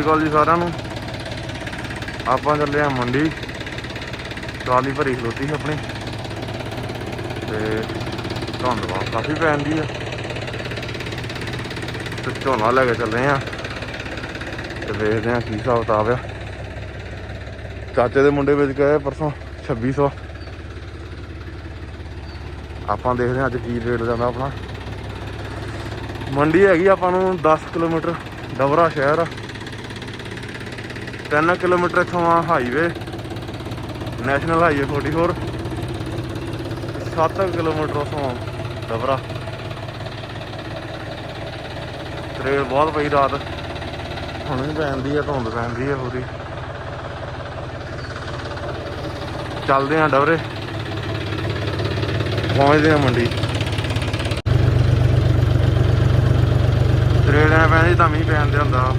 ਸ੍ਰੀ ਅਕਾਲ ਜੀ ਸਾਰਿਆਂ ਨੂੰ। ਆਪਾਂ ਚੱਲੇ ਆ ਮੰਡੀ। ਟਰਾਲੀ ਭਰੀ ਖਲੋਤੀ ਸੀ ਆਪਣੀ। ਤੇ ਧੰਨਵਾਦ ਕਾਫੀ ਪੈਂਦੀ ਆ। ਤੇ ਝੋਨਾ ਲੈ ਕੇ ਚੱਲੇ ਆ ਤੇ ਵੇਖਦੇ ਆ ਕੀ ਹਿਸਾਬ ਕਿਤਾਬ ਆ। ਚਾਚੇ ਦੇ ਮੁੰਡੇ ਵਿੱਚ ਗਏ ਪਰਸੋਂ 2600 ਆਪਾਂ ਦੇਖਦੇ ਆ ਅੱਜ ਕੀ ਰੇਟ ਜਾਂਦਾ ਆਪਣਾ। ਮੰਡੀ ਹੈਗੀ ਆਪਾਂ ਨੂੰ 10 ਕਿਲੋਮੀਟਰ। ਡਬਰਾ ਸ਼ਹਿਰ ਆ। 3 ਕਿਲੋਮੀਟਰ ਇੱਥੋਂ ਆ ਹਾਈਵੇ ਨੈਸ਼ਨਲ ਹਾਈਵੇ 44 7 ਕਿਲੋਮੀਟਰ ਉਥੋਂ ਡਬਰਾ ਰੇਲ ਬਹੁਤ ਪਈ ਰਾਤ। ਹੁਣ ਵੀ ਪੈਂਦੀ ਆ, ਧੁੰਦ ਪੈਂਦੀ ਆ ਪੂਰੀ। ਚੱਲਦੇ ਆ ਡਬਰੇ। ਪਹੁੰਚਦੇ ਆ ਮੰਡੀ। ਤਰੇੜ ਐ ਪੈਂਦੀ ਤਾਂ ਮੀਂਹ ਪੈਣ ਦੇ ਹੁੰਦਾ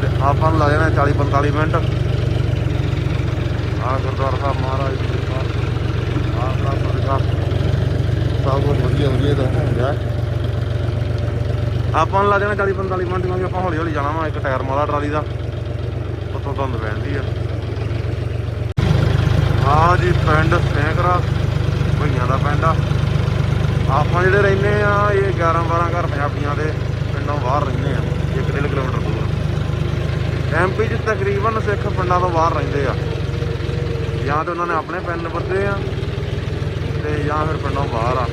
ਤੇ ਆਪਾਂ ਨੂੰ ਲੱਗ ਜਾਣਾ 40 45 ਮਿੰਟ। ਆ ਗੁਰਦੁਆਰਾ ਸਾਹਿਬ ਮਹਾਰਾਜ ਜੀ ਦੇ ਪਾਸ ਦਾ ਸਦਕਾ ਸਭ ਕੁਝ ਵਧੀਆ ਵਧੀਆ ਤਾਂ ਹੋ ਆਪਾਂ ਨੂੰ ਲੱਗ ਜਾਣਾ 40 45 ਮਿੰਟ ਕਿਉਂਕਿ ਆਪਾਂ ਹੌਲੀ ਹੌਲੀ ਜਾਣਾ ਵਾ, ਇੱਕ ਟਾਇਰ ਮਾਲਾ ਟਰਾਲੀ ਦਾ। ਉੱਥੋਂ ਧੁੰਦ ਪੈਂਦੀ ਆ। ਆ ਜੀ ਪਿੰਡ ਸੈਂਕਰਾ ਭਈਆਂ ਦਾ ਪਿੰਡ ਆ। ਆਪਾਂ ਜਿਹੜੇ ਰਹਿੰਦੇ ਆ, ਇਹ 11 12 ਘਰ ਪੰਜਾਬੀਆਂ ਦੇ ਪਿੰਡੋਂ ਬਾਹਰ ਰਹਿੰਦੇ ਆ। 1.5 ਕਿਲੋਮੀਟਰ ਐਮਪੀ ਚ ਤਕਰੀਬਨ ਸਿੱਖ ਪਿੰਡਾਂ ਤੋਂ ਬਾਹਰ ਰਹਿੰਦੇ ਆ। ਜਾਂ ਤੇ ਉਹਨਾਂ ਨੇ ਆਪਣੇ ਪਿੰਡ ਬੱਦੇ ਆ, ਤੇ ਜਾਂ ਫਿਰ ਪਿੰਡੋਂ ਬਾਹਰ ਆ।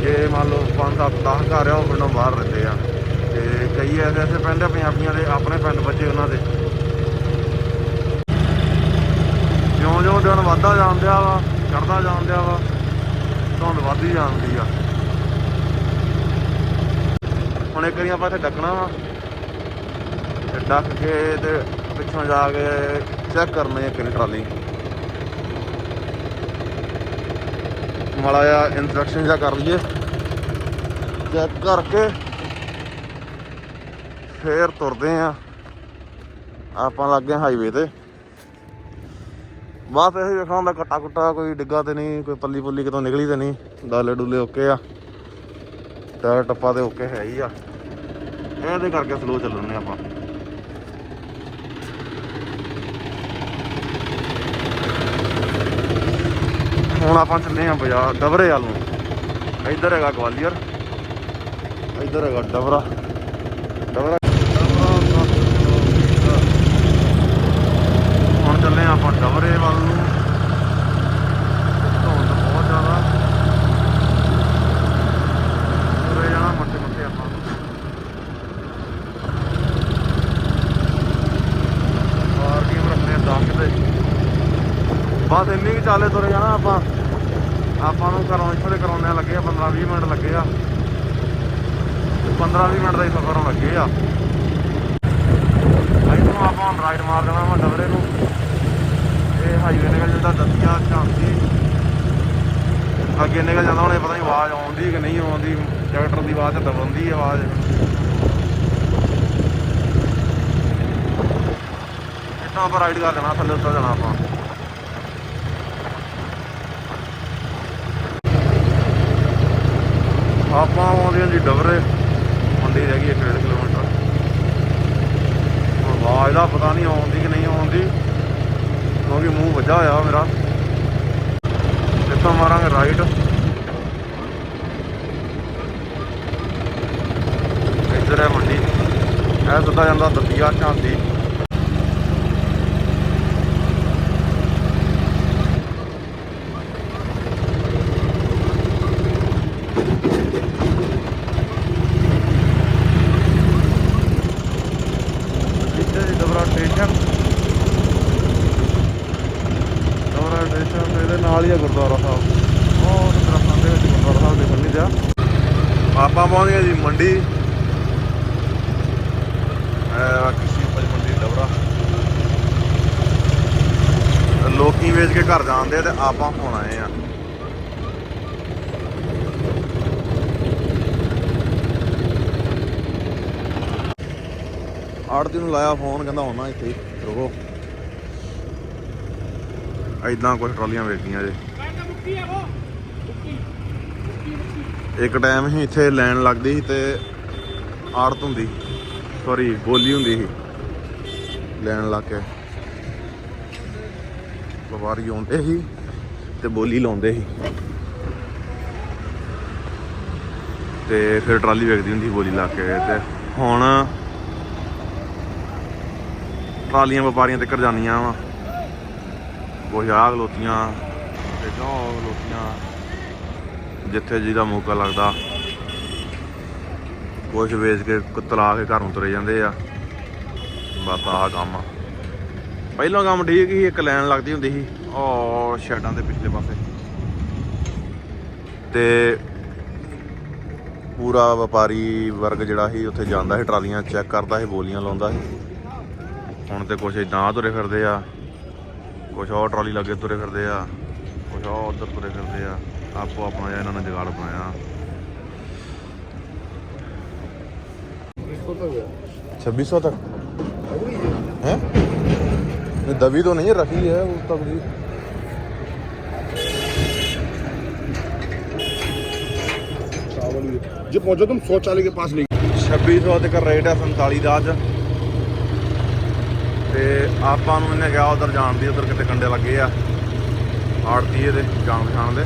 ਜੇ ਮੰਨ ਲਓ 5 7 10 ਘਰ ਆ, ਉਹ ਪਿੰਡੋਂ ਬਾਹਰ ਰਹਿੰਦੇ ਆ। ਤੇ ਕਈ ਐਸੇ ਐਸੇ ਪਿੰਡ ਆ, ਪੰਜਾਬੀਆਂ ਦੇ ਆਪਣੇ ਪਿੰਡ ਬੱਚੇ ਉਹਨਾਂ ਦੇ। ਜਿਉਂ ਜਿਉਂ ਦਿਨ ਵੱਧਦਾ ਜਾਂਦਿਆ ਵਾ ਚੜਦਾ ਜਾਂਦਿਆ ਵਾ, ਧੁੰਦ ਵੱਧਦੀ ਜਾਂਦੀ ਆ। ਹੁਣ ਇੱਕ ਵਾਰੀ ਆਪਾਂ ਇੱਥੇ ਡੱਕਣਾ ਵਾ। ਡੱਕ ਕੇ ਤੇ ਪਿੱਛੋਂ ਜਾ ਕੇ ਚੈੱਕ ਕਰਨੀ ਇੱਕ ਕਿੰਨੀ ਟਰਾਲੀ। ਮਾੜਾ ਜਿਹਾ ਇਨਸਟਰਕਸ਼ਨ ਜਾਂ ਕਰ ਲਈਏ। ਚੈੱਕ ਕਰਕੇ ਫੇਰ ਤੁਰਦੇ ਆ। ਆਪਾਂ ਲੱਗ ਗਏ ਹਾਈਵੇ ਤੇ। ਬਸ ਇਹ ਵੇਖਣਾ ਹੁੰਦਾ ਕੱਟਾ ਕੁੱਟਾ, ਕੋਈ ਡਿੱਗਾ ਤੇ ਨਹੀਂ, ਕੋਈ ਪੱਲੀ ਪੁੱਲੀ ਕਿਤੋਂ ਨਿਕਲੀ ਤੇ ਨਹੀਂ। ਦਾਲੇ ਡੁੱਲੇ ਓਕੇ ਆ। ਟਾਇਰ ਟੱਪਾ ਤੇ ਓਕੇ ਹੈ ਹੀ ਆ। ਇਹਦੇ ਕਰਕੇ ਸਲੋ ਚੱਲਣੇ ਆਪਾਂ। ਹੁਣ ਆਪਾਂ ਚੱਲੇ ਆ ਬਾਜ਼ਾਰ ਡਬਰੇ ਵੱਲ ਨੂੰ। ਇੱਧਰ ਹੈਗਾ ਗਵਾਲੀਅਰ ਇੱਧਰ ਹੈਗਾ ਡਬਰਾ ਡਬਰਾ ਹੁਣ ਚੱਲੇ ਆ ਆਪਾਂ ਡਬਰੇ ਵੱਲ ਨੂੰ ਧੁੰਦ ਬਹੁਤ ਜ਼ਿਆਦਾ ਤੁਰੇ ਜਾਣਾ ਮੱਥੇ ਮੱਥੇ ਆਪਾਂ ਪਾਰਕਿੰਗ ਰੱਖਨੇ 10 ਤੇ ਬਸ ਇੰਨੀ ਕੁ ਚਾਲੇ ਤੁਰੇ ਜਾਣਾ ਆਪਾਂ। ਆਪਾਂ ਨੂੰ ਘਰੋਂ ਇੱਥੋਂ ਦੇ ਕਰਾਉਣੇ ਲੱਗੇ ਆ 15 20 ਮਿੰਟ ਲੱਗੇ ਆ। 15 20 ਮਿੰਟ ਦਾ ਹੀ ਸਫ਼ਰ ਲੱਗੇ ਆ। ਇੱਥੋਂ ਆਪਾਂ ਹੁਣ ਰਾਈਟ ਮਾਰ ਦੇਣਾ ਵਾ ਡਬਰੇ ਨੂੰ। ਇਹ ਹਾਈਵੇ ਨਿਕਲ ਜਾਂਦਾ ਦਤੀਆ, ਝਾਂਸੀ। ਅੱਗੇ ਨਿਕਲ ਜਾਂਦਾ, ਹੁਣ ਪਤਾ ਨਹੀਂ ਆਵਾਜ਼ ਆਉਂਦੀ ਕਿ ਨਹੀਂ ਆਉਂਦੀ। ਟਰੈਕਟਰ ਦੀ ਆਵਾਜ਼ ਤੇ ਦਬੰਦੀ ਆਵਾਜ਼। ਇੱਥੋਂ ਆਪਾਂ ਰਾਈਡ ਕਰ ਦੇਣਾ, ਥੱਲੇ ਉੱਤਰ ਜਾਣਾ ਆਪਾਂ। ਆਪਾਂ ਆਉਂਦੇ ਹਾਂ ਜੀ ਡਬਰੇ। ਮੰਡੀ ਰਹਿ ਗਈ 1.5 ਕਿਲੋਮੀਟਰ। ਹੁਣ ਆਵਾਜ਼ ਦਾ ਪਤਾ ਨਹੀਂ ਆਉਂਦੀ ਕਿ ਨਹੀਂ ਆਉਂਦੀ। ਕਿਉਂਕਿ ਮੂੰਹ ਵੱਜਾ ਹੋਇਆ ਮੇਰਾ। ਇੱਥੋਂ ਮਾਰਾਂਗੇ ਰਾਈਟ। ਇੱਧਰ ਹੈ ਮੰਡੀ। ਇਹ ਸਿੱਧਾ ਜਾਂਦਾ ਦਤੀਆ ਝਾਂਦੀ ਇੱਧਰ ਸਟੇਸ਼ਨ ਦਬਰਾ ਸਟੇਸ਼ਨ ਦੇ ਇਹਦੇ ਨਾਲ ਹੀ ਆ ਗੁਰਦੁਆਰਾ ਸਾਹਿਬ। ਉਹ ਤਰਫਾਂ ਦੇ ਵਿੱਚ ਗੁਰਦੁਆਰਾ ਸਾਹਿਬ ਦੇ ਬੰਨੀ ਜਾ ਆਪਾਂ ਪਹੁੰਚ ਗਏ ਜੀ ਮੰਡੀ। ਇਹ ਕਿਸੇ ਪਜ ਮੰਡੀ ਦਬਰਾ ਲੋਕੀ ਵੇਚ ਕੇ ਘਰ ਜਾਂਦੇ ਆ ਤੇ ਆਪਾਂ ਹੁਣ ਆਏ ਆ। ਆੜਤੀ ਨੂੰ ਲਾਇਆ ਫੋਨ ਕਹਿੰਦਾ ਆਉਣਾ ਇੱਥੇ ਹੀ, ਰੁਕੋ। ਐਦਾਂ ਕੁਝ ਟਰਾਲੀਆਂ ਵੇਚਦੀਆਂ ਜੇ। ਇੱਕ ਟਾਈਮ ਹੀ ਇੱਥੇ ਲੈਣ ਲੱਗਦੀ ਸੀ ਤੇ ਆੜਤ ਹੁੰਦੀ ਸੌਰੀ ਬੋਲੀ ਹੁੰਦੀ ਸੀ। ਲੈਣ ਲੱਗ ਕੇ। ਵਪਾਰੀ ਆਉਂਦੇ ਸੀ ਤੇ ਬੋਲੀ ਲਾਉਂਦੇ ਸੀ। ਤੇ ਫਿਰ ਟਰਾਲੀ ਵੇਖਦੀ ਹੁੰਦੀ ਸੀ ਬੋਲੀ ਲਾ ਕੇ ਤੇ ਹੁਣ ਟਰਾਲੀਆਂ ਵਪਾਰੀਆਂ ਤੱਕ ਜਾਂਦੀਆਂ ਵਾ। ਕੁਛ ਆਹ ਖਲੋਤੀਆਂ ਤੇ ਕਿਉਂ ਖਲੋਤੀਆਂ ਜਿੱਥੇ ਜਿਹਦਾ ਮੌਕਾ ਲੱਗਦਾ। ਕੁਛ ਵੇਚ ਕੇ, ਕੁ- ਤਲਾ ਕੇ ਘਰ ਨੂੰ ਤੁਰੇ ਜਾਂਦੇ ਆ। ਬਸ ਆਹ ਕੰਮ ਆ। ਪਹਿਲਾਂ ਕੰਮ ਠੀਕ ਸੀ, ਇੱਕ ਲਾਈਨ ਲੱਗਦੀ ਹੁੰਦੀ ਸੀ, ਉਹ ਸ਼ੈਡਾਂ ਦੇ ਪਿਛਲੇ ਪਾਸੇ। ਤੇ ਪੂਰਾ ਵਪਾਰੀ ਵਰਗ ਜਿਹੜਾ ਸੀ, ਉੱਥੇ ਜਾਂਦਾ ਸੀ, ਟਰਾਲੀਆਂ ਚੈੱਕ ਕਰਦਾ ਸੀ, ਬੋਲੀਆਂ ਲਾਉਂਦਾ ਸੀ। ਹੁਣ ਤੇ ਕੁਛ ਇਦਾਂ ਤੁਰੇ ਫਿਰਦੇ ਆ ਕੁਛ ਉਹ ਟਰਾਲੀ ਲੱਗੇ ਤੁਰੇ ਫਿਰਦੇ ਆ ਕੁਛ ਉਹ ਉਧਰ ਤੁਰੇ ਫਿਰਦੇ ਆ ਆਪੋ ਆਪਣਾ ਜਿਹਾ ਇਹਨਾਂ ਨੇ ਜਗਾੜ ਬਣਾਇਆ 2600 तक है नहीं, दबी तो नहीं है रखी है वो तक भी चावल भी जो पहुंचो तुम शौचालय के पास नहीं 2600 ਤੱਕ ਰੇਟ ਹੈ 47 ਦਾ ਅੱਜ ਤੇ ਆਪਾਂ ਨੂੰ ਇਹਨੇ ਕਿਹਾ ਉਧਰ ਜਾਣ ਦੀ, ਉਧਰ ਕਿਤੇ ਕੰਡੇ ਲੱਗੇ ਆ। ਆੜਤੀ ਇਹਦੇ, ਜਾਣ ਪਛਾਣ ਦੇ।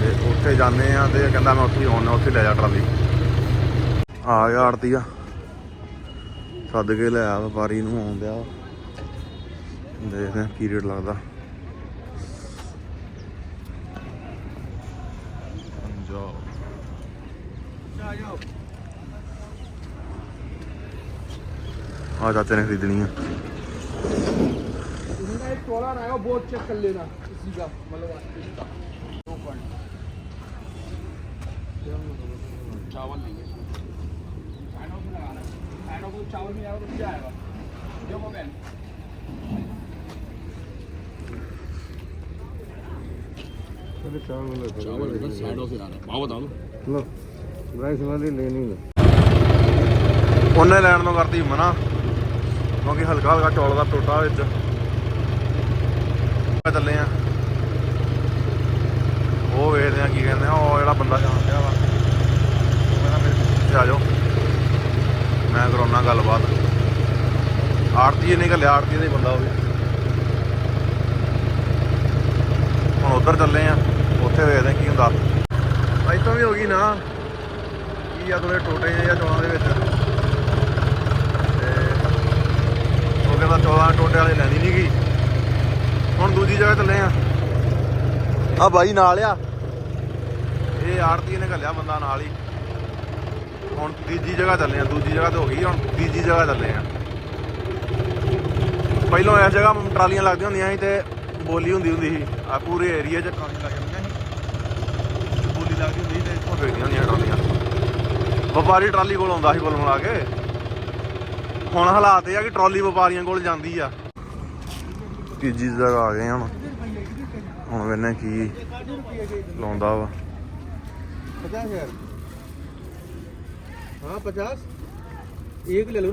ਤੇ ਉੱਥੇ ਜਾਂਦੇ ਆ ਤੇ ਕਹਿੰਦਾ ਮੈਂ ਉੱਥੇ ਹੀ ਆਉਣਾ, ਉੱਥੇ ਲੈ ਜਾ ਟਰਾਲੀ। ਆ ਗਿਆ ਆੜਤੀ ਆ। ਸੱਦ ਕੇ ਲਿਆ ਵਪਾਰੀ ਨੂੰ ਆਉਂਦਿਆ। ਦੇਖਦੇ ਆ ਕੀ ਰੇਟ ਲੱਗਦਾ। ਆ ਚਾਚੇ ਨੇ ਖਰੀਦਣੀ ਆ एक ट्रॉलर आएगा वो चेक कर लेना इसी का मतलब इसका दो पॉइंट चावल नहीं है साइड ऑफ में लगाना साइड ऑफ चावल में आएगा तो क्या आएगा देखो बहन चावल इधर साइड ऑफ से आ रहा है भाव बता दो राइस वाली लेनी है ਉਹਨੇ ਲੈਣ ਤੋਂ ਕਰਦੀ ਮਨਾ ਕਿਉਂਕਿ ਹਲਕਾ ਹਲਕਾ ਚੌਲ ਦਾ ਟੋਟਾ ਵਿੱਚ। ਚੱਲੇ ਆ। ਉਹ ਵੇਖਦੇ ਆ ਕੀ ਕਹਿੰਦੇ ਆ, ਉਹ ਜਿਹੜਾ ਬੰਦਾ ਜਾਣ ਡਿਆ ਵਾ। ਉਹ ਮੇਰੇ ਪਿੱਛੇ ਆ ਜਾਓ। ਮੈਂ ਕਰਾਉਣਾ ਗੱਲਬਾਤ। ਆੜਤੀ ਨਹੀਂ ਘੱਲਿਆ ਆੜਤੀ ਦਾ ਹੀ ਬੰਦਾ ਉਹ ਵੀ। ਹੁਣ ਉਧਰ ਚੱਲੇ ਆ, ਉੱਥੇ ਵੇਖਦੇ ਆ ਕੀ ਹੁੰਦਾ। ਇੱਥੋਂ ਵੀ ਹੋ ਗਈ ਨਾ। ਕੀ ਆ ਤੁਹਾਡੇ ਟੋਟੇ ਜਾਂ ਚੌਲਾਂ ਦੇ ਵਿੱਚ ਤੇ ਉਹ ਕਹਿੰਦਾ 14 ਟੋਟੇ ਵਾਲੇ ਲੈਣੀ ਨਹੀਂ ਗਈ। ਹੁਣ ਦੂਜੀ ਜਗ੍ਹਾ ਚੱਲੇ ਆ। ਆ ਬਾਈ ਨਾਲ ਆ। ਇਹ ਆੜਤੀ ਨੇ ਘੱਲਿਆ ਬੰਦਾ ਨਾਲ ਹੀ। ਹੁਣ ਤੀਜੀ ਜਗ੍ਹਾ ਚੱਲੇ ਆ ਦੂਜੀ ਜਗ੍ਹਾ ਤੇ ਹੋ ਗਈ ਹੁਣ ਤੀਜੀ ਜਗ੍ਹਾ ਚੱਲੇ ਆ। ਪਹਿਲਾਂ ਇਸ ਜਗ੍ਹਾ ਟਰਾਲੀਆਂ ਲੱਗਦੀਆਂ ਹੁੰਦੀਆਂ ਸੀ ਤੇ ਬੋਲੀ ਹੁੰਦੀ ਹੁੰਦੀ ਸੀ। ਆ ਪੂਰੇ ਏਰੀਆ 'ਚ ਟਰਾਲੀਆਂ ਲੱਗ ਜਾਂਦੀਆਂ ਸੀ। ਬੋਲੀ ਲੱਗਦੀ ਹੁੰਦੀ ਸੀ ਤੇ ਇੱਥੋਂ ਵੇਚਦੀਆਂ ਹੁੰਦੀਆਂ ਟਰਾਲੀਆਂ। ਵਪਾਰੀ ਟਰਾਲੀ ਕੋਲ ਆਉਂਦਾ ਸੀ ਕੋਲ ਮਿਲਾ ਕੇ। ਹੁਣ ਹਾਲਾਤ ਇਹ ਆ ਕਿ ਟਰਾਲੀ ਵਪਾਰੀਆਂ ਕੋਲ ਜਾਂਦੀ ਆ। ਤੀਜੀ ਜਗ੍ਹਾ ਆ ਗਏ ਹੁਣ। ਹੁਣ ਵੇਨੇ ਕੀ ਲਾਉਂਦਾ ਵਾ। 50000 ਹਾਂ 50 ਇੱਕ ਲੈ ਲਓ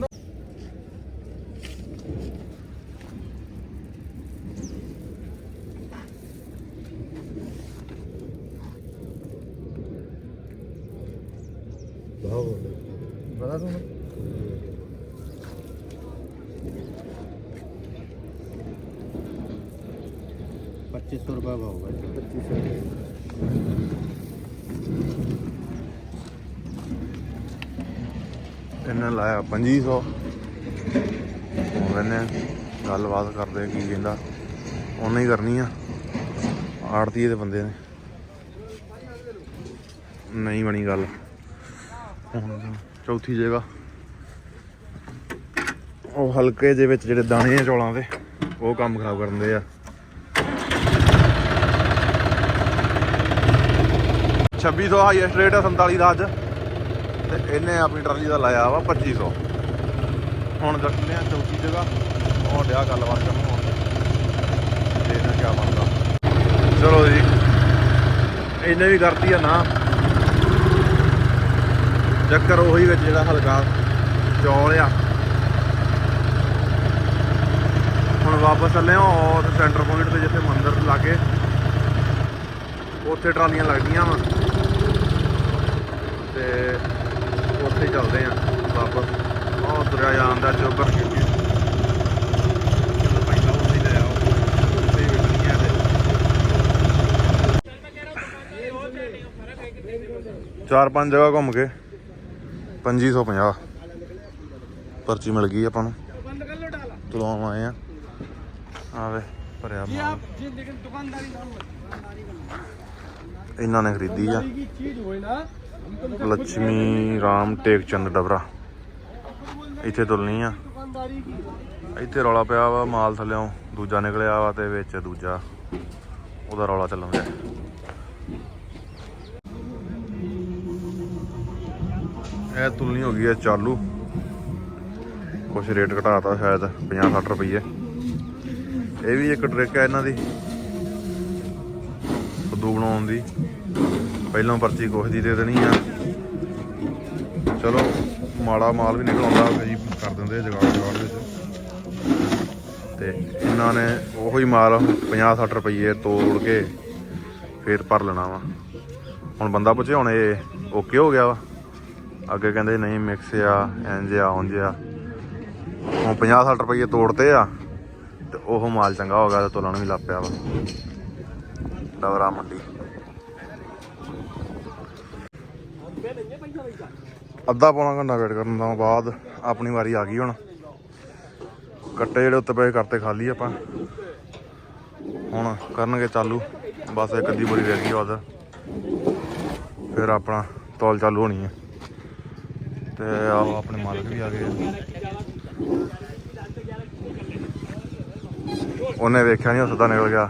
ਇਹਨੇ ਲਾਇਆ 2500 ਹੁਣ ਕਹਿੰਦੇ ਗੱਲਬਾਤ ਕਰਦੇ ਕੀ ਕਹਿੰਦਾ। ਉਹਨੇ ਹੀ ਕਰਨੀ ਆ। ਆੜਤੀ ਦੇ ਬੰਦੇ ਨੇ। ਨਹੀਂ ਬਣੀ ਗੱਲ। ਚੌਥੀ ਜਗ੍ਹਾ। ਉਹ ਹਲਕੇ ਦੇ ਵਿੱਚ ਜਿਹੜੇ ਦਾਣੇ ਆ ਚੌਲਾਂ ਦੇ, ਉਹ ਕੰਮ ਖਰਾਬ ਕਰਦੇ ਆ। ਛੱਬੀ ਸੌ ਹਾਈਐਸਟ ਰੇਟ ਆ 47 ਦਾ ਅੱਜ। ਤੇ ਇਹਨੇ ਆਪਣੀ ਟਰਾਲੀ ਦਾ ਲਾਇਆ ਵਾ 2500 ਹੁਣ ਚੱਲਦੇ ਆ ਚੌਥੀ ਜਗ੍ਹਾ, ਉਹ ਡਿਆ ਗੱਲਬਾਤ ਕਰਨ ਹੁਣ ਦੇਖਦੇ ਕੀ ਬਣਦਾ। ਚਲੋ ਜੀ, ਇਹਨੇ ਵੀ ਕਰਤੀ ਆ ਨਾ। ਚੱਕਰ ਉਹੀ ਵਿੱਚ ਜਿਹੜਾ ਹਲਕਾ ਚੌਲ ਆ। ਹੁਣ ਵਾਪਸ ਚੱਲੇ ਆ, ਉਹ ਸੈਂਟਰ ਪੁਆਇੰਟ ਤੇ ਜਿੱਥੇ ਮੰਦਿਰ ਲਾਗੇ, ਉੱਥੇ ਟਰਾਲੀਆਂ ਲੱਗਦੀਆਂ ਵਾ। ਤੇ ਉੱਥੇ ਚੱਲਦੇ ਆ ਵਾਪਸ। ਉਹ ਦਰਿਆ ਜਾਣ ਦਾ ਚੋਬਰ ਕਿਉਂਕਿ ਚਾਰ ਪੰਜ ਜਗ੍ਹਾ ਘੁੰਮ ਕੇ। 2550 ਪਰਚੀ ਮਿਲ ਗਈ ਆਪਾਂ ਨੂੰ। ਤੁਲਾਉਣ ਆਏ ਆ ਆਵੇ ਭਰਿਆ ਜੀ ਆਪ ਜੀ ਲੇਕਿਨ ਦੁਕਾਨਦਾਰੀ ਨਾਲ ਇਹਨਾਂ ਨੇ ਖਰੀਦੀ ਆ। ਚੀਜ਼ ਹੋਈ ਨਾ ਲక్ష్ਮੀ ਰਾਮ ਟੇਕ ਚੰਦ ਡਬਰਾ ਇੱਥੇ ਤੁਲਨੀ ਆ ਇੱਥੇ ਰੌਲਾ ਪਿਆ ਵਾ ਮਾਲ ਥੱਲਿਓਂ ਦੂਜਾ ਨਿਕਲਿਆ ਵਾ ਤੇ ਵਿੱਚ ਦੂਜਾ ਉਹਦਾ ਰੌਲਾ ਚੱਲਣ ਦਾ ਇਹ ਤੁਲਨੀ ਹੋ ਗਈ ਹੈ ਚਾਲੂ ਕੁਝ ਰੇਟ ਘਟਾਤਾ ਸ਼ਾਇਦ 50-60 ਰੁਪਏ ਇਹ ਵੀ ਇੱਕ ਟ੍ਰਿਕ ਹੈ ਇਹਨਾਂ ਦੀ ਬੰਦੂਕ ਬਣਾਉਣ ਦੀ ਪਹਿਲਾਂ ਪਰਚੀ ਕੁਛ ਦੀ ਦੇ ਦੇਣੀ ਆ। ਚਲੋ, ਮਾੜਾ ਮਾਲ ਵੀ ਨਿਕਲ ਆਉਂਦਾ ਕਈ ਕਰ ਦਿੰਦੇ ਜਗਾੜ ਜਗਾੜ ਵਿੱਚ। ਤੇ ਇਹਨਾਂ ਨੇ ਉਹੀ ਮਾਲ 50 60 ਰੁਪਏ ਤੋੜ ਕੇ ਫੇਰ ਭਰ ਲੈਣਾ ਵਾ। ਹੁਣ ਬੰਦਾ ਪੁੱਛੇ, ਹੁਣ ਇਹ ਓਕੇ ਹੋ ਗਿਆ ਵਾ? ਅੱਗੇ ਕਹਿੰਦੇ, ਨਹੀਂ ਮਿਕਸ ਆ, ਇੰਜ ਆ ਉਂਝ ਆ। ਹੁਣ 50 60 ਰੁਪਏ ਤੋੜਤੇ ਆ, ਤੇ ਉਹ ਮਾਲ ਚੰਗਾ ਹੋ ਗਿਆ ਤੇ ਤੋਲਣ ਵੀ ਲੱਗ ਪਿਆ ਵਾ। ਡਵਰਾ ਮੰਡੀ। ਅੱਧਾ ਪੌਣਾ ਘੰਟਾ ਵੇਟ ਕਰਨ ਤੋਂ ਬਾਅਦ ਆਪਣੀ ਵਾਰੀ ਆ ਗਈ ਹੁਣ। ਕੱਟੇ ਜਿਹੜੇ ਉੱਤੇ ਪਏ ਕਰਤੇ ਖਾਲੀ ਆਪਾਂ। ਹੁਣ ਕਰਨਗੇ ਚਾਲੂ। ਬਸ ਇੱਕ ਅੱਧੀ ਬੋਰੀ ਰਹਿ ਗਈ ਉਹਦਾ ਫਿਰ ਆਪਣਾ ਤੌਲ ਚਾਲੂ ਹੋਣੀ ਹੈ ਤੇ ਆਹ ਆਪਣੇ ਮਾਲਕ ਵੀ ਆ ਗਏ ਉਹਨੇ ਵੇਖਿਆ ਨਹੀਂ ਉਹ ਸਿੱਧਾ ਨਿਕਲ ਗਿਆ।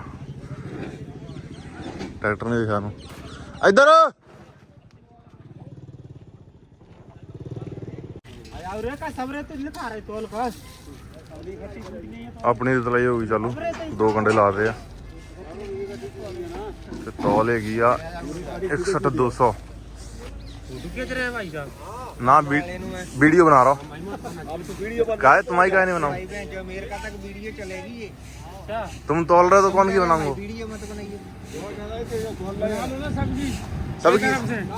ਟਰੈਕਟਰ ਨੇ ਦੇਖਿਆ ਨੂੰ ਇੱਧਰ! अरे का सबरे तो लिखा रहे तोल बस ਆਪਣੀ ਤੇ ਤਲਾਈ ਹੋ ਗਈ ਚਾਲੂ ਦੋ ਕੰਡੇ ਲਾਦੇ ਆ ਤੇ ਤੌਲ ਹੈਗੀ ਆ 61 200 किच रहे भाई साहब ना वीडियो बना रहा हूँ क्या है तुम्हारी क्या नहीं बनाऊँ जो अमेरिका तक वीडियो चलेगी ये क्या तुम तोल रहे हो तो कौन की बनाऊंगा वीडियो मत बनाइए सब्जी सबकी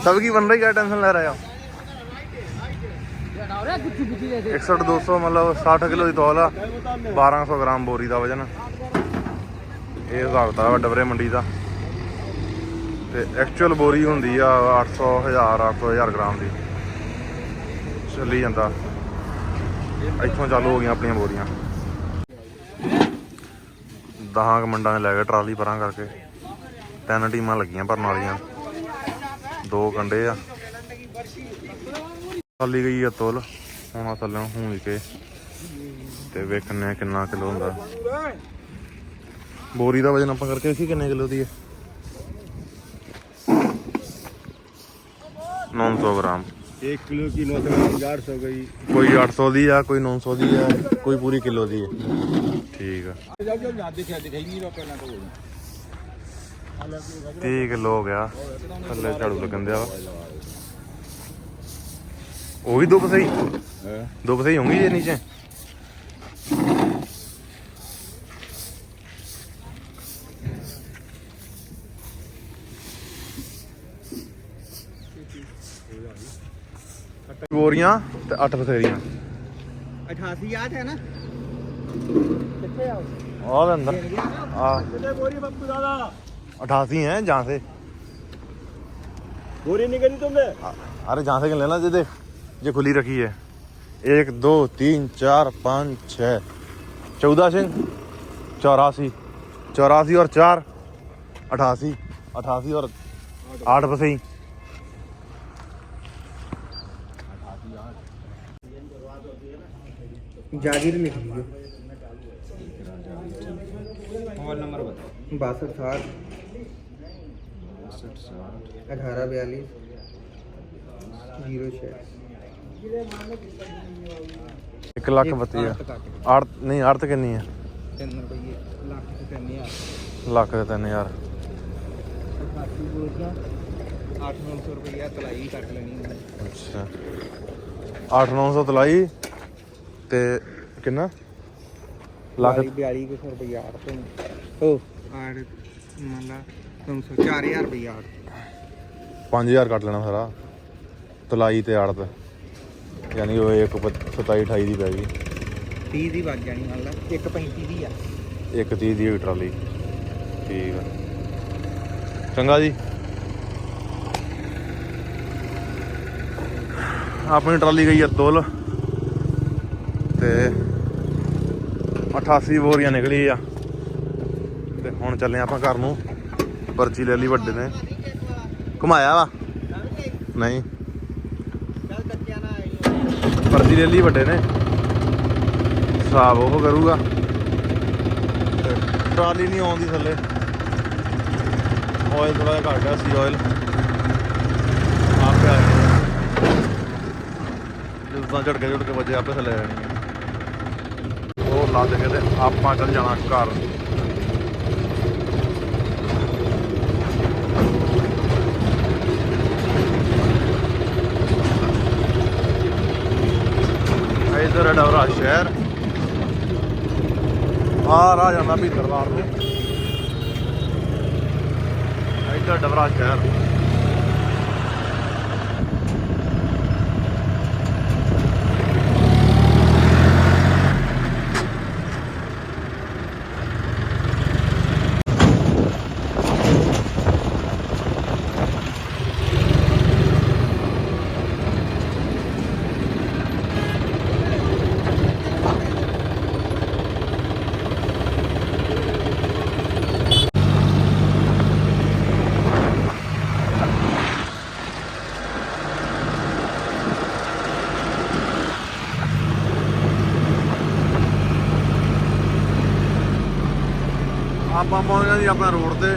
सबकी बन रही क्या टेंशन ले रहे हो 61 200 ਮਤਲਬ 60 ਕਿਲੋ ਦੀ ਤੌਲ ਆ 1200 ਗ੍ਰਾਮ ਬੋਰੀ ਦਾ ਵਜਨ ਇਹ ਹਿਸਾਬ ਦਾ ਡਬਰੇ ਮੰਡੀ ਦਾ। ਗ੍ਰਾਮ ਦੀ। ਚੱਲੀ ਜਾਂਦਾ। ਇੱਥੋਂ ਚਾਲੂ ਹੋ ਗਈਆਂ ਆਪਣੀਆਂ ਬੋਰੀਆਂ। 10 ਮੰਡਾਂ ਨੇ ਲੈ ਗਏ ਟਰਾਲੀ ਪਰਾਂ ਕਰਕੇ। ਤਿੰਨ ਟੀਮਾਂ ਲੱਗੀਆਂ ਭਰਨ ਵਾਲੀਆਂ। ਦੋ ਕੰਡੇ ਆ। ਖਾਲੀ ਗਈ ਆ ਤੋਲ। ਹੁਣ ਥੱਲੇ ਹੂੰ ਕੇ। ਤੇ ਵੇਖਨੇ ਕਿੰਨਾ ਕਿਲੋ ਹੁੰਦਾ। ਬੋਰੀ ਦਾ ਵਜਨ ਆਪਾਂ ਕਰਕੇ ਵੇਖੀ ਕਿੰਨੇ ਕਿਲੋ ਦੀ ਹੈ 900 ਗ੍ਰਾਮ। 1 ਕਿਲੋ ਕੀ 900 ਗਈ। ਕੋਈ 800 ਦੀ ਆ ਕੋਈ 900 ਦੀ ਆ ਕੋਈ ਪੂਰੀ ਕਿਲੋ ਦੀ ਹੈ ਠੀਕ ਆ। ਤੀਹ ਕਿਲੋ ਹੋ ਗਿਆ। ਥੱਲੇ ਝਾੜੂ ਲੱਗਣ ਦਿਆ ਉਹ ਵੀ ਦੋ ਪਸਈ ਦੋ ਪਸਈ ਹੋਣਗੇ ਜੇ ਨੀਚੇ ਬੋਰੀਆਂ ਤੇ ਅੱਠ ਪਸੇਰੀਆਂ अठासी याद है ना ਆ ਦੇ ਅੰਦਰ ਆ बोरी पप्पू दादा 88 है जहाँ से बोरी नहीं करी तुमने अरे जहाँ से लेना दे दे ये खुली रखी है। एक दो तीन चार पाँच छ चौदह सिंह चौरासी। चौरासी और चार अठासी। अठासी और आठ बसई जागीर मोबाइल नंबर बता बासठ साठ। अठारह बयालीस। ज़ीरो छः 1 ਲੱਖ 32 ਆੜ ਨਹੀਂ ਆੜਤ ਕਿੰਨੀ ਹੈ 3 ਰੁਪਏ ਲੱਖ ਤੇ 3000 ਲੱਖ ਤੇ 3000 ਤਲਾਈ ਅੱਛਾ। 8-900 ਤਲਾਈ ਤੇ ਕਿੰਨਾ? ਲੱਖ 42 ਰੁਪਏ ਆੜ ਤੋਂ ਓ ਆੜ ਮੰਨ ਲਾ 300 4000 ਰੁਪਏ 5000 ਕੱਟ ਲੈਣਾ ਸਾਰਾ। ਤਲਾਈ ਤੇ ਆੜ ਯਾਨੀ ਉਹ ਇੱਕ 27 28 ਦੀ ਪੈ ਗਈ। 30 ਦੀ ਵੱਜ ਜਾਣੀ ਮੰਨ ਲਾ 1.35 ਦੀ ਆ। ਇੱਕ 30 ਦੀ ਟਰਾਲੀ। ਠੀਕ ਆ। ਚੰਗਾ ਜੀ। ਆਪਣੀ ਟਰਾਲੀ ਗਈ ਆ ਤੁਲ ਤੇ 88 ਬੋਰੀਆਂ ਨਿਕਲੀ ਆ। ਤੇ ਹੁਣ ਚੱਲੇ ਆਪਾਂ ਘਰ ਨੂੰ। ਪਰਚੀ ਲੈ ਲਈ ਵੱਡੇ ਨੇ। ਘੁਮਾਇਆ ਵਾ? ਨਹੀਂ। ਫਰਜ਼ੀ ਪਰਚੀ ਲੈ ਲਈ ਵੱਡੇ ਨੇ। ਹਿਸਾਬ ਉਹ ਕਰੂਗਾ। ਟਰਾਲੀ ਨਹੀਂ ਆਉਂਦੀ ਥੱਲੇ। ਆਇਲ ਥੋੜਾ ਜਿਹਾ ਘੱਟ ਗਿਆ ਸੀ ਆਇਲ ਆਪੇ ਆ ਜਾਣੀ ਜਦੋਂ ਝਟਕੇ ਝਟਕੇ ਵੱਜੇ, ਆਪੇ ਥੱਲੇ ਆ। ਉਹ ਲੱਦ ਕੇ ਤੇ ਆਪਾਂ ਚੱਲ ਜਾਣਾ ਘਰ। ਇੱਧਰ ਹੈ ਡਵਰਾ ਸ਼ਹਿਰ। ਆ ਰਾਹ ਜਾਂਦਾ ਭੀਤਰਵਾਰ ਨੂੰ ਇੱਧਰ ਡਵਰਾ ਸ਼ਹਿਰ। ਆਪਾਂ ਪਹੁੰਚ ਗਏ ਜੀ ਆਪਣਾ ਰੋਡ ਤੇ।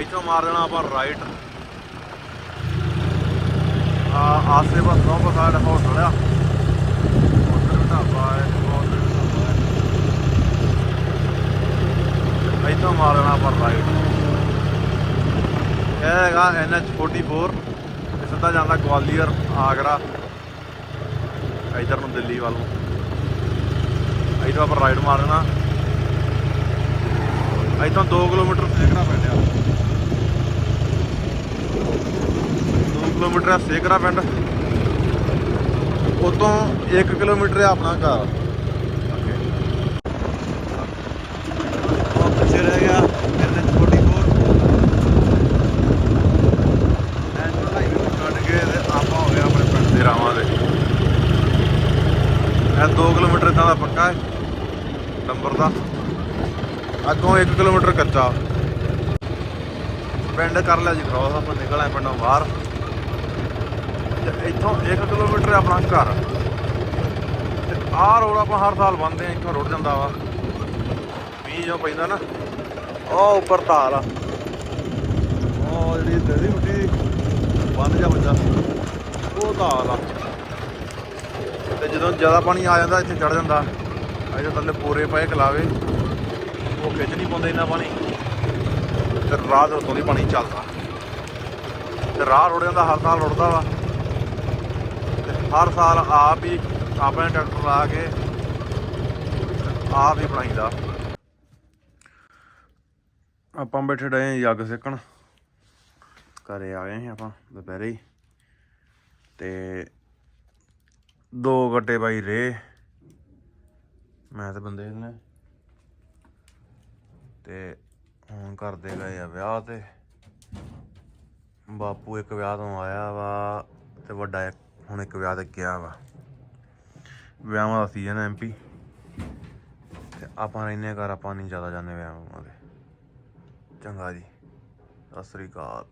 ਇੱਥੋਂ ਮਾਰ ਦੇਣਾ ਆਪਾਂ ਰਾਈਟ ਆ, ਆਸੇ ਪਾਸੇ ਤੋਂ ਸਾਈਡ ਹੋਟਲ ਆ ਉੱਧਰ ਢਾਬਾ ਹੈ ਉੱਧਰ ਇੱਥੋਂ ਮਾਰ ਦੇਣਾ ਆਪਾਂ ਰਾਈਟ ਇਹ ਹੈਗਾ NH44 ਇਹ ਸਿੱਧਾ ਜਾਂਦਾ ਗਵਾਲੀਅਰ, ਆਗਰਾ। ਇੱਧਰ ਨੂੰ ਦਿੱਲੀ ਵੱਲ ਨੂੰ। ਇੱਥੋਂ ਆਪਾਂ ਰਾਈਟ ਮਾਰਨਾ ਇੱਥੋਂ 2 ਕਿਲੋਮੀਟਰ ਸੇਕਰਾ ਪੈਂਦਾ। 2 ਕਿਲੋਮੀਟਰ ਹੈ ਸੇਕਰਾ ਪਿੰਡ ਉਤੋਂ 1 ਕਿਲੋਮੀਟਰ ਹੈ ਆਪਣਾ ਘਰ ਅੱਗੇ ਉਹ ਪਿੱਛੇ ਰਹਿ ਗਿਆ NH44 ਨੈਸ਼ਨਲ ਹਾਈਵੇ ਤੋਂ ਕੱਢ ਕੇ ਤੇ ਆਪਾਂ ਹੋ ਗਏ ਆਪਣੇ ਪਿੰਡ ਦੇ ਰਾਵਾਂ ਦੇ ਇਹ 2 ਕਿਲੋਮੀਟਰ ਇੱਦਾਂ ਦਾ ਪੱਕਾ ਹੈ ਨੰਬਰ ਦਾ ਅੱਗੋਂ 1 ਕਿਲੋਮੀਟਰ ਕੱਚਾ। ਪਿੰਡ ਕਰ ਲਿਆ ਜੀ ਕ੍ਰੋਸ ਆਪਾਂ ਨਿਕਲ ਆਏ ਪਿੰਡੋਂ ਬਾਹਰ। ਇੱਥੋਂ 1 ਕਿਲੋਮੀਟਰ ਆਪਣਾ ਘਰ। ਤੇ ਆਹ ਰੋਡ ਆਪਾਂ ਹਰ ਸਾਲ ਬੰਨਦੇ ਆ ਇੱਥੋਂ ਰੁੜ ਜਾਂਦਾ ਵਾ। ਮੀਂਹ ਜੋ ਪੈਂਦਾ ਨਾ, ਉਹ ਉੱਪਰ ਤਾਲ ਆ। ਉਹ ਜਿਹੜੀ ਦਰੀ ਮੁੱਟੀ ਬੰਦ ਜਾ ਬੱਚਾ ਉਹ ਤਾਲ ਆ। ਤੇ ਜਦੋਂ ਜ਼ਿਆਦਾ ਪਾਣੀ ਆ ਜਾਂਦਾ, ਇੱਥੇ ਚੜ ਜਾਂਦਾ। ਅਜੇ ਥੱਲੇ ਪੂਰੇ ਪਏ ਕਲਾਵੇ ਉਹ ਖਿੱਚ ਨਹੀਂ ਪਾਉਂਦੇ ਇੰਨਾ ਪਾਣੀ। ਤੇ ਰਾਹ ਦੇ ਉੱਤੋਂ ਦੀ ਪਾਣੀ ਚੱਲਦਾ। ਤੇ ਰਾਹ ਰੁੜ ਜਾਂਦਾ ਹਰ ਸਾਲ ਰੁੜਦਾ ਵਾ। ਤੇ ਹਰ ਸਾਲ ਆਪ ਹੀ ਆਪਣੇ ਟਰੈਕਟਰ ਲਾ ਕੇ ਆਪ ਹੀ ਬਣਾਈਦਾ। ਆਪਾਂ ਬੈਠੇ ਡਏ ਆਂ ਅੱਗ ਸੇਕਣ। ਘਰੇ ਆ ਗਏ ਸੀ ਆਪਾਂ ਦੁਪਹਿਰੇ ਹੀ। ਤੇ ਦੋ ਗੱਡੇ ਬਾਈ ਰੇ। ਮੈਂ ਤਾਂ ਬੰਦੇ ਨੇ ਤੇ ਹੁਣ ਕਰਦੇ ਗਏ ਆ ਵਿਆਹ ਤੇ। ਬਾਪੂ ਇੱਕ ਵਿਆਹ ਤੋਂ ਆਇਆ ਵਾ ਤੇ ਵੱਡਾ ਇੱਕ ਹੁਣ ਇੱਕ ਵਿਆਹ ਤੇ ਗਿਆ ਵਾ। ਵਿਆਹਾਂ ਦਾ ਸੀਜ਼ਨ ਹੈ ਐਮਪੀ ਤੇ ਆਪਾਂ ਰਹਿੰਦੇ ਘਰ, ਆਪਾਂ ਨਹੀਂ ਜ਼ਿਆਦਾ ਜਾਂਦੇ ਵਿਆਹਾਂ 'ਤੇ। ਚੰਗਾ ਜੀ। ਸਤਿ ਸ੍ਰੀ ਅਕਾਲ।